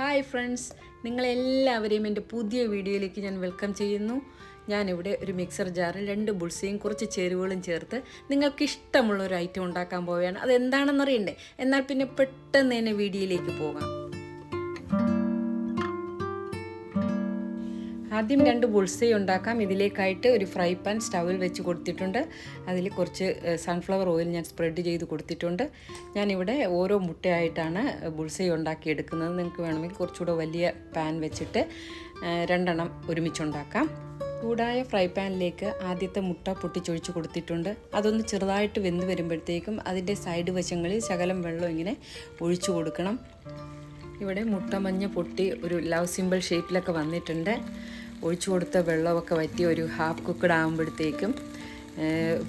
Hi friends നിങ്ങളെല്ലാവരെയും എന്റെ പുതിയ വീഡിയോയിലേക്ക് ഞാൻ വെൽക്കം ചെയ്യുന്നു. ഞാനിവിടെ ഒരു മിക്സർ ജാറിൽ രണ്ട് ബുൾസയും കുറച്ച് ചേരുവകളും ചേർത്ത് നിങ്ങൾക്ക് ഇഷ്ടമുള്ള ഒരു ഐറ്റം ഉണ്ടാക്കാൻ പോവുകയാണ്. അതെന്താണെന്നറിയണ്ടേ? എന്നാൽ പിന്നെ പെട്ടെന്ന് തന്നെ വീഡിയോയിലേക്ക് പോകാം. ആദ്യം രണ്ട് ബുൾസൈ ഉണ്ടാക്കാം. ഇതിലേക്കായിട്ട് ഒരു ഫ്രൈ പാൻ സ്റ്റൗവിൽ വെച്ച് കൊടുത്തിട്ടുണ്ട്. അതിൽ കുറച്ച് സൺഫ്ലവർ ഓയിൽ ഞാൻ സ്പ്രെഡ് ചെയ്ത് കൊടുത്തിട്ടുണ്ട്. ഞാനിവിടെ ഓരോ മുട്ടയായിട്ടാണ് ബുൾസൈ ഉണ്ടാക്കിയെടുക്കുന്നത്. നിങ്ങൾക്ക് വേണമെങ്കിൽ കുറച്ചുകൂടെ വലിയ പാൻ വെച്ചിട്ട് രണ്ടെണ്ണം ഒരുമിച്ചുണ്ടാക്കാം. ചൂടായ ഫ്രൈ പാനിലേക്ക് ആദ്യത്തെ മുട്ട പൊട്ടിച്ചൊഴിച്ച് കൊടുത്തിട്ടുണ്ട്. അതൊന്ന് ചെറുതായിട്ട് വെന്ത് വരുമ്പോഴത്തേക്കും അതിന്റെ സൈഡ് വശങ്ങളിൽ ശകലം വെള്ളം ഇങ്ങനെ ഒഴിച്ചു കൊടുക്കണം. ഇവിടെ മുട്ട മഞ്ഞ പൊട്ടി ഒരു ലവ് സിമ്പിൾ ഷേപ്പിലൊക്കെ വന്നിട്ടുണ്ട്. ഒഴിച്ചു കൊടുത്ത വെള്ളമൊക്കെ വറ്റി ഒരു ഹാഫ് കുക്കഡ് ആകുമ്പോഴത്തേക്കും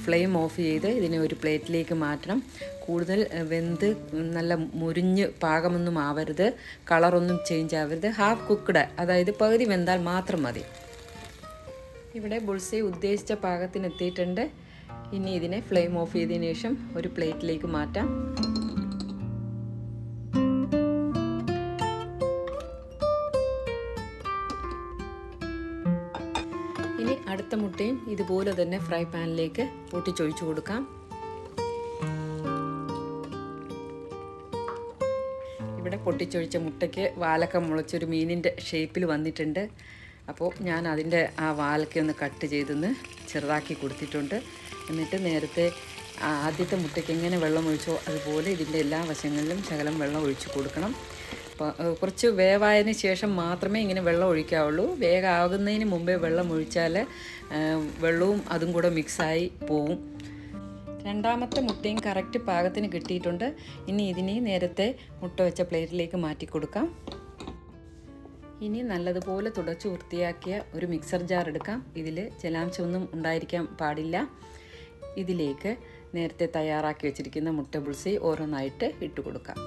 ഫ്ലെയിം ഓഫ് ചെയ്ത് ഇതിനെ ഒരു പ്ലേറ്റിലേക്ക് മാറ്റണം. കൂടുതൽ വെന്ത് നല്ല മുരിഞ്ഞ് പാകമൊന്നും ആവരുത്. കളറൊന്നും ചേഞ്ച് ആവരുത്. ഹാഫ് കുക്ക്ഡ് അതായത് പകുതി വെന്താൽ മാത്രം മതി. ഇവിടെ ബുൾസൈ ഉദ്ദേശിച്ച പാകത്തിന് എത്തിയിട്ടുണ്ട്. ഇനി ഇതിനെ ഫ്ലെയിം ഓഫ് ചെയ്തതിന് ശേഷം ഒരു പ്ലേറ്റിലേക്ക് മാറ്റാം. ഇനി അടുത്ത മുട്ടയും ഇതുപോലെ തന്നെ ഫ്രൈ പാനിലേക്ക് പൊട്ടിച്ചൊഴിച്ചു കൊടുക്കാം. ഇവിടെ പൊട്ടിച്ചൊഴിച്ച മുട്ടയ്ക്ക് വാലക്ക മുളച്ചൊരു മീനിന്റെ ഷേപ്പിൽ വന്നിട്ടുണ്ട്. അപ്പോൾ ഞാൻ അതിന്റെ ആ വാലക്ക ഒന്ന് കട്ട് ചെയ്തൊന്ന് ചെറുതാക്കി കൊടുത്തിട്ടുണ്ട്. എന്നിട്ട് നേരത്തെ ആദ്യത്തെ മുട്ടയ്ക്ക് എങ്ങനെ വെള്ളം ഒഴിച്ചോ അതുപോലെ ഇതിന്റെ എല്ലാ വശങ്ങളിലും ശകലം വെള്ളം ഒഴിച്ചു കൊടുക്കണം. കുറച്ച് വേവായതിന് ശേഷം മാത്രമേ ഇങ്ങനെ വെള്ളം ഒഴിക്കാവുള്ളൂ. വേഗമാകുന്നതിന് മുമ്പേ വെള്ളം ഒഴിച്ചാൽ വെള്ളവും അതും കൂടെ മിക്സായി പോവും. രണ്ടാമത്തെ മുട്ടയും കറക്റ്റ് പാകത്തിന് കിട്ടിയിട്ടുണ്ട്. ഇനി ഇതിനെ നേരത്തെ മുട്ട വെച്ച പ്ലേറ്റിലേക്ക് മാറ്റി കൊടുക്കാം. ഇനി നല്ലതുപോലെ തുടച്ചു വൃത്തിയാക്കിയ ഒരു മിക്സർ ജാർ എടുക്കാം. ഇതിൽ ജലാംശമൊന്നും ഉണ്ടായിരിക്കാൻ പാടില്ല. ഇതിലേക്ക് നേരത്തെ തയ്യാറാക്കി വെച്ചിരിക്കുന്ന മുട്ട പുളിസി ഓരോന്നായിട്ട് ഇട്ട് കൊടുക്കാം.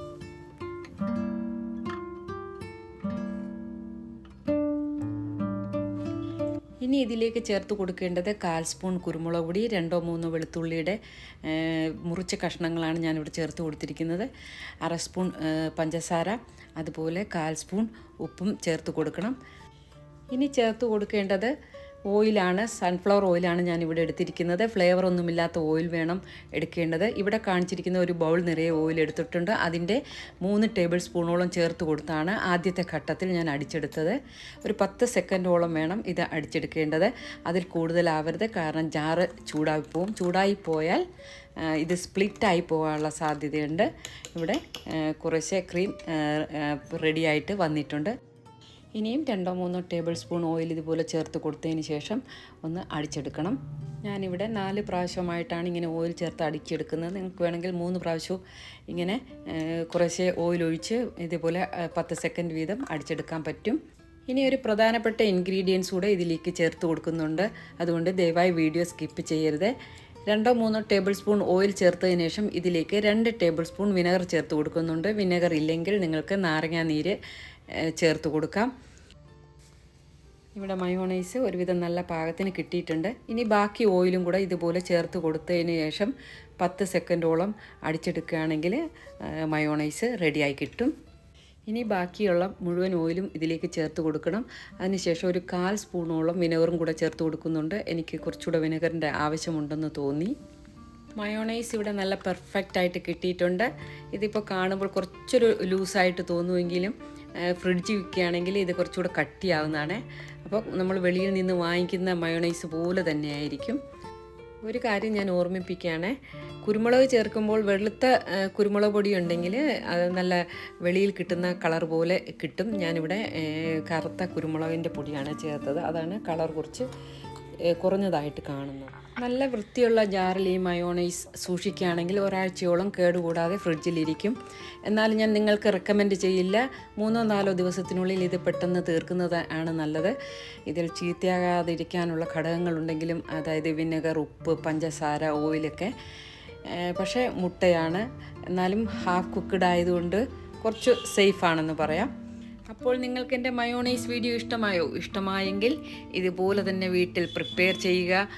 ഇനി ഇതിലേക്ക് ചേർത്ത് കൊടുക്കേണ്ടത് കാൽ സ്പൂൺ കുരുമുളക് പൊടി രണ്ടോ മൂന്നോ വെളുത്തുള്ളിയുടെ മുറിച്ച കഷ്ണങ്ങളാണ് ഞാനിവിടെ ചേർത്ത് കൊടുത്തിരിക്കുന്നത്. അര സ്പൂൺ പഞ്ചസാര അതുപോലെ കാൽ സ്പൂൺ ഉപ്പും ചേർത്ത് കൊടുക്കണം. ഇനി ചേർത്ത് കൊടുക്കേണ്ടത് ഓയിലാണ് സൺഫ്ലവർ ഓയിലാണ് ഞാൻ ഇവിടെ എടുത്തിരിക്കുന്നത്. ഫ്ലേവർ ഒന്നുമില്ലാത്ത ഓയിൽ വേണം എടുക്കേണ്ടത്. ഇവിടെ കാണിച്ചിരിക്കുന്ന ഒരു ബൗൾ നിറയെ ഓയിൽ എടുത്തിട്ടുണ്ട്. അതിന്റെ മൂന്ന് ടേബിൾ സ്പൂണോളം ചേർത്ത് കൊടുത്താണ് ആദ്യത്തെ ഘട്ടത്തിൽ ഞാൻ അടിച്ചെടുത്തത്. ഒരു പത്ത് സെക്കൻഡോളം വേണം ഇത് അടിച്ചെടുക്കേണ്ടത്. അതിൽ കൂടുതലാവരുത് കാരണം ജാറ് ചൂടായി പോവും. ചൂടായി പോയാൽ ഇത് സ്പ്ലിറ്റായി പോകാനുള്ള സാധ്യതയുണ്ട്. ഇവിടെ കുറച്ചേ ക്രീം റെഡിയായിട്ട് വന്നിട്ടുണ്ട്. ഇനിയും രണ്ടോ മൂന്നോ ടേബിൾ സ്പൂൺ ഓയിൽ ഇതുപോലെ ചേർത്ത് കൊടുത്തതിന് ശേഷം ഒന്ന് അടിച്ചെടുക്കണം. ഞാനിവിടെ നാല് പ്രാവശ്യമായിട്ടാണ് ഇങ്ങനെ ഓയിൽ ചേർത്ത് അടിച്ചെടുക്കുന്നത് നിങ്ങൾക്ക് വേണമെങ്കിൽ മൂന്ന് പ്രാവശ്യവും ഇങ്ങനെ കുറേശ്ശെ ഓയിൽ ഒഴിച്ച് ഇതുപോലെ പത്ത് സെക്കൻഡ് വീതം അടിച്ചെടുക്കാൻ പറ്റും. ഇനി ഒരു പ്രധാനപ്പെട്ട ഇൻഗ്രീഡിയൻസ് കൂടെ ഇതിലേക്ക് ചേർത്ത് കൊടുക്കുന്നുണ്ട്. അതുകൊണ്ട് ദയവായി വീഡിയോ സ്കിപ്പ് ചെയ്യരുത്. രണ്ടോ മൂന്നോ ടേബിൾ സ്പൂൺ ഓയിൽ ചേർത്തതിന് ശേഷം ഇതിലേക്ക് രണ്ട് ടേബിൾ സ്പൂൺ വിനെഗർ ചേർത്ത് കൊടുക്കുന്നുണ്ട്. വിനെഗർ ഇല്ലെങ്കിൽ നിങ്ങൾക്ക് നാരങ്ങാ നീര് ചേർത്ത് കൊടുക്കാം. ഇവിടെ മയോണൈസ് ഒരുവിധം നല്ല പാകത്തിന് കിട്ടിയിട്ടുണ്ട്. ഇനി ബാക്കി ഓയിലും കൂടെ ഇതുപോലെ ചേർത്ത് കൊടുത്തതിന് ശേഷം പത്ത് സെക്കൻഡോളം അടിച്ചെടുക്കുകയാണെങ്കിൽ മയോണൈസ് റെഡിയായി കിട്ടും. ഇനി ബാക്കിയുള്ള മുഴുവൻ ഓയിലും ഇതിലേക്ക് ചേർത്ത് കൊടുക്കണം. അതിനുശേഷം ഒരു കാൽ സ്പൂണോളം വിനെഗറും കൂടെ ചേർത്ത് കൊടുക്കുന്നുണ്ട്. എനിക്ക് കുറച്ചുകൂടെ വിനെഗറിന്റെ ആവശ്യമുണ്ടെന്ന് തോന്നി. മയോണൈസ് ഇവിടെ നല്ല പെർഫെക്റ്റ് ആയിട്ട് കിട്ടിയിട്ടുണ്ട്. ഇതിപ്പോൾ കാണുമ്പോൾ കുറച്ചൊരു ലൂസായിട്ട് തോന്നുമെങ്കിലും ഫ്രിഡ്ജ് വിൽക്കുകയാണെങ്കിൽ ഇത് കുറച്ചുകൂടെ കട്ടിയാവുന്നതാണ്. അപ്പോൾ നമ്മൾ വെളിയിൽ നിന്ന് വാങ്ങിക്കുന്ന മയോണൈസ് പോലെ തന്നെ ആയിരിക്കും ഒരു കാര്യം ഞാൻ ഓർമ്മിപ്പിക്കുകയാണ്. കുരുമുളക് ചേർക്കുമ്പോൾ വെളുത്ത കുരുമുളക് പൊടി ഉണ്ടെങ്കിൽ അത് നല്ല വെളിയിൽ കിട്ടുന്ന കളർ പോലെ കിട്ടും. ഞാനിവിടെ കറുത്ത കുരുമുളകിന്റെ പൊടിയാണ് ചേർത്തത്. അതാണ് കളർ കുറച്ച് കുറഞ്ഞതായിട്ട് കാണുന്നത് നല്ല വൃത്തിയുള്ള ജാറിൽ ഈ മയോണൈസ് സൂക്ഷിക്കുകയാണെങ്കിൽ ഒരാഴ്ചയോളം കേടുകൂടാതെ ഫ്രിഡ്ജിലിരിക്കും. എന്നാലും ഞാൻ നിങ്ങൾക്ക് റെക്കമെൻഡ് ചെയ്യില്ല. മൂന്നോ നാലോ ദിവസത്തിനുള്ളിൽ ഇത് പെട്ടെന്ന് തീർക്കുന്നത് ആണ് നല്ലത്. ഇതിൽ ചീത്തയാകാതിരിക്കാനുള്ള ഘടകങ്ങളുണ്ടെങ്കിലും അതായത് വിനെഗർ ഉപ്പ് പഞ്ചസാര ഓയിലൊക്കെ പക്ഷേ മുട്ടയാണ്. എന്നാലും ഹാഫ് കുക്ക്ഡ് ആയതുകൊണ്ട് കുറച്ച് സേഫ് ആണെന്ന് പറയാം. അപ്പോൾ നിങ്ങൾക്ക് എന്റെ മയോണൈസ് വീഡിയോ ഇഷ്ടമായോ? ഇഷ്ടമായെങ്കിൽ ഇതുപോലെ തന്നെ വീട്ടിൽ പ്രിപ്പയർ ചെയ്യുക.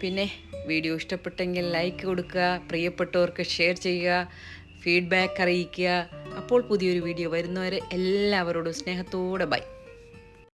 പിന്നെ വീഡിയോ ഇഷ്ടപ്പെട്ടെങ്കിൽ ലൈക്ക് കൊടുക്കുക പ്രിയപ്പെട്ടവർക്ക് ഷെയർ ചെയ്യുക ഫീഡ്ബാക്ക് അറിയിക്കുക. അപ്പോൾ പുതിയൊരു വീഡിയോ വരുന്നവരെ എല്ലാവരോടും സ്നേഹത്തോടെ ബൈ